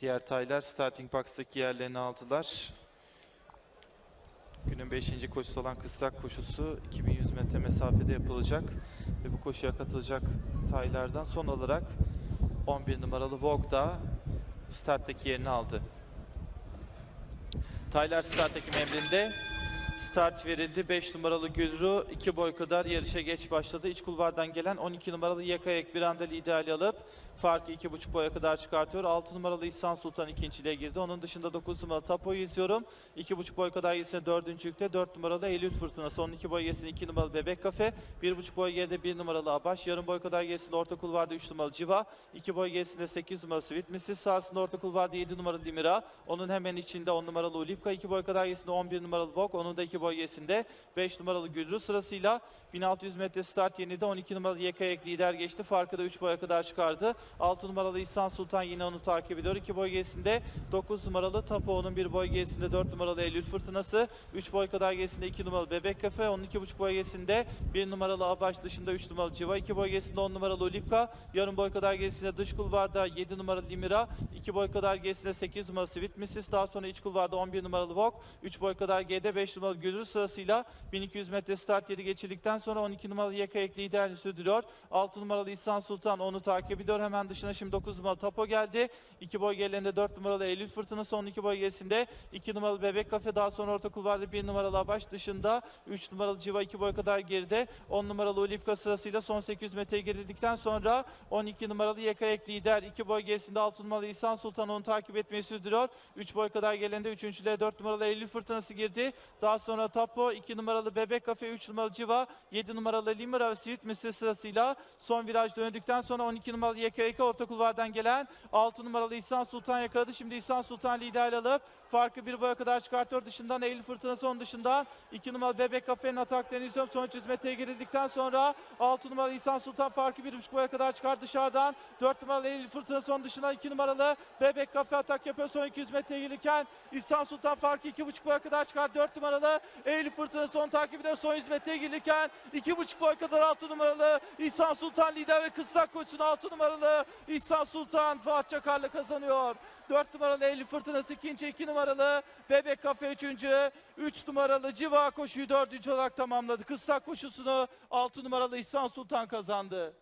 Diğer taylar starting box'taki yerlerini aldılar. Günün 5. koşusu olan kısrak koşusu 2100 metre mesafede yapılacak. Ve bu koşuya katılacak taylardan son olarak 11 numaralı Vogue da starttaki yerini aldı. Taylar starttaki memrinde start verildi. 5 numaralı Gülru 2 boy kadar yarışa geç başladı. İç kulvardan gelen 12 numaralı Yakayak bir anda liderliği alıp farkı 2,5 boya kadar çıkartıyor. 6 numaralı İhsan Sultan ikinciliğe girdi. Onun dışında 9 numaralı Tapo'yu izliyorum. 2,5 boy kadar gerisine 4. yükte 4 numaralı Eylül Fırtınası. Onun 2 boy gerisine 2 numaralı Bebek Kafe. 1,5 boy geride 1 numaralı Abaş. Yarım boy kadar gerisinde orta kulvarda 3 numaralı Civa. 2 boy gerisinde 8 numaralı Sweet Mrs. Sağrısında orta kulvarda 7 numaralı Limira. Onun hemen içinde 10 numaralı Ulipka. 2 boy kadar gerisinde 11 numaralı Vogue. Onun da 2 boy gerisinde 5 numaralı Gülrü sırasıyla 1600 metre start yenide 12 numaralı Yekayak lider geçti. Farkı da 3 boya kadar çıkardı. 6 numaralı İhsan Sultan yine onu takip ediyor. 2 boy gerisinde 9 numaralı Tapo'nun 1 boy gerisinde 4 numaralı Eylül Fırtınası. 3 boy kadar gerisinde 2 numaralı Bebek Kafe. Onun 2,5 boy gerisinde 1 numaralı Abaş dışında 3 numaralı Civa. 2 boy gerisinde 10 numaralı Ulipka. Yarım boy kadar gerisinde dış kulvarda 7 numaralı Limira. 2 boy kadar gerisinde 8 numaralı Sweet. Daha sonra iç kulvarda 11 numaralı Vogue. 3 boy kadar geride 5 numaralı Gülür sırasıyla 1200 metre start yeri geçildikten sonra 12 numaralı Yakayak liderliği sürdürüyor. 6 numaralı İhsan Sultan onu takip ediyor. Hemen dışına şimdi 9 numaralı Tapo geldi. 2 boy gerilerinde 4 numaralı Eylül Fırtınası. 12 boy gerisinde 2 numaralı Bebek Kafe. Daha sonra orta kulvarda 1 numaralı Abaş dışında 3 numaralı Civa 2 boy kadar geride. 10 numaralı Ulipka sırasıyla son 800 metreye gerildikten sonra 12 numaralı Yakayak lider. 2 boy gerisinde 6 numaralı İhsan Sultan onu takip etmeyi sürdürüyor. 3 boy kadar gerilerinde 3. 4 numaralı Eylül Fırtınası girdi. Daha sonra Tapo 2 numaralı Bebek Kafe, 3 numaralı Civa, 7 numaralı Limera ve Sweet Mrs. sırasıyla son viraj döndükten sonra 12 numaralı YKK orta kulvardan gelen 6 numaralı İhsan Sultan yakaladı. Şimdi İhsan Sultan lider alıp farkı bir boya kadar çıkartıyor. Dışından Eylül Fırtınası onun dışından 2 numaralı Bebek Kafe'nin ataklarını izliyorum. Son 300 metreye girildikten sonra 6 numaralı İhsan Sultan farkı 1,5 boya kadar çıkar dışarıdan. 4 numaralı Eylül Fırtınası onun dışından 2 numaralı Bebek Kafe atak yapıyor. Son 200 metreye gelirken İhsan Sultan farkı 2,5 boya kadar çıkar. 4 numaralı Eylül Fırtınası son ediyor. Son 100 metreye gelirken 2,5 boy kadar 6 numaralı İhsan Sultan lider ve kıssak koşusunu 6 numaralı İhsan Sultan Fuat Çakar'la kazanıyor. 4 numaralı Eylül Fırtınası ikinci, 2 numaralı Bebek Kafe üçüncü, 3 numaralı Civa koşuyu dördüncü olarak tamamladı. Kıssak koşusunu 6 numaralı İhsan Sultan kazandı.